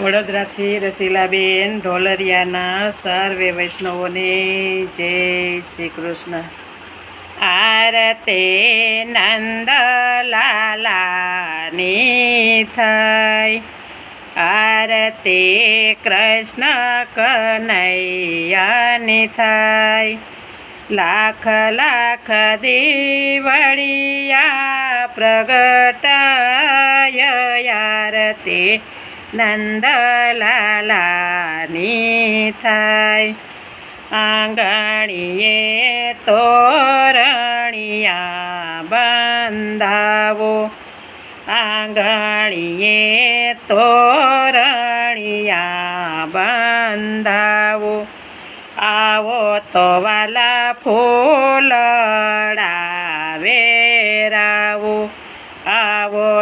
વડોદરાથી રસીલાબેન ઢોલરિયાના સર્વે વૈષ્ણવોને જય શ્રી કૃષ્ણ. આરતે નંદલાલાની થઈ. આરતે કૃષ્ણ કનૈયાની થઈ. લાખ લાખ દીવડિયા પ્રગટાય આરતી નંદલાલાની થાય આંગણીએ તોરણિયા બંધાવો આંગણીએ તોરણિયા બંધાવો આવો તો વાલા ફૂલડા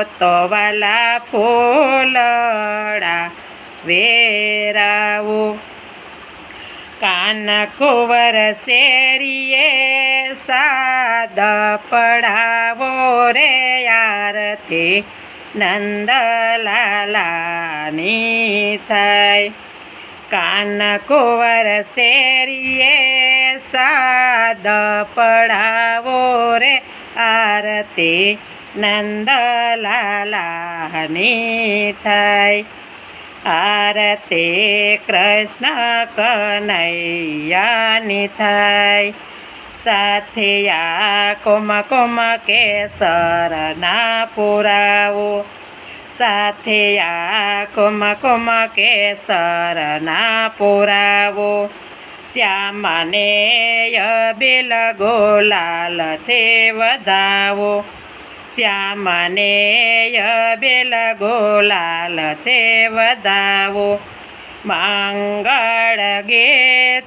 તો વાલા ફૂલડા વેરાવો. કાન કુંવર શેરીએ સાદ પડાવો રે આરતી નંદલાલાની થાય. કાન કુંવર શેરીએ સાદ પડાવો રે આરતી નંદલાલાની થાય આરતે કૃષ્ણ કનૈયાની થાય સાથિયા કુમ કુમ કેસર ના પુરાવો સાથિયા કુમ કુમ કેસર ના પુરાવો શ્યામને બિલ ગોલાલથી વધાવો શ્યામને બેલ ગોલાલ તે વધાવો. મંગળ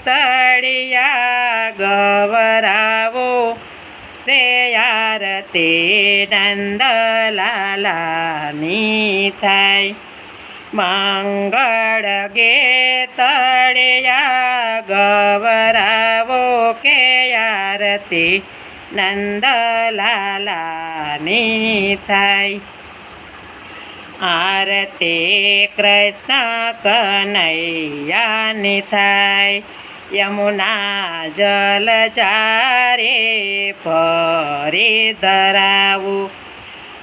તળિયા ગવરાવો. તે યાર તે નંદલાલાની થાય. મંગળ તળિયા ગવરાવો કે આરતી નંદલાલાની થાય આરતી કૃષ્ણ કનૈયાની થાય યમુના જલ ચારે ફરી ધરાવું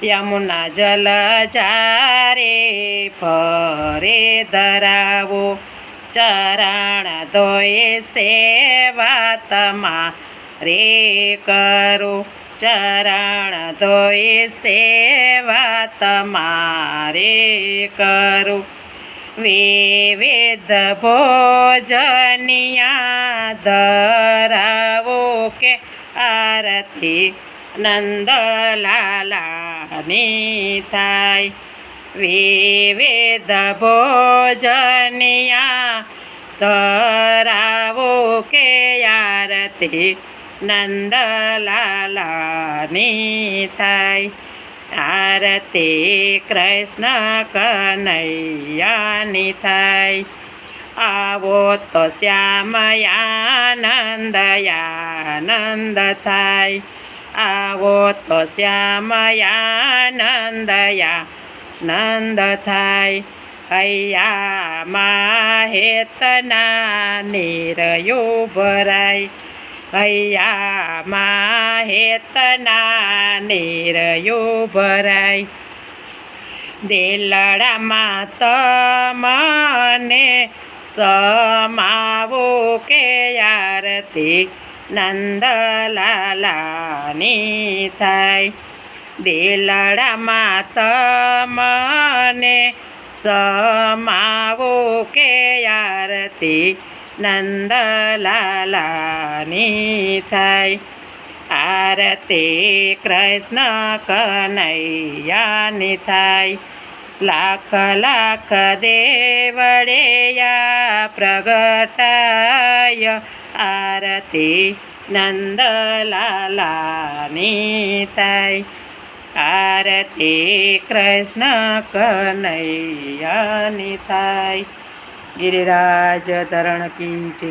યમુના જલ ચારે ફરે ધરાવું ચરણ ધોય સેવા તમા રે કરું ચરણ ધોઈ સેવા તમારે કરું. વિવિધ ભોજનિયા ધરાવો કે આરતી નંદલાલાની થાય. વિવિધ ભોજનિયા ધરાવો કે આરતી નંદલાલાની થાય આરતી કૃષ્ણ કનૈયાની થાય આવો તો શ્યામયાનંદયાનંદ થાય આવો તો શ્યામયાનંદયા નંદ થાય હૈયા માહેતના નિરયુ ભરાય હૈયા હેતના નિરયો ભરાય દેલડામાં તમને સમાવો કે આરતી નંદલાલાની થાય. દેલડામાં તમને સમાવો કે આરતી નંદલાલાની થાય આરતી કૃષ્ણ કનૈયાની થાય લાખ લાખ દેવળેયા પ્રગટાય આરતી નંદલાલાની થાય આરતી કૃષ્ણ કનૈયાની થાય ગિરિરાજ તરણ કી જય.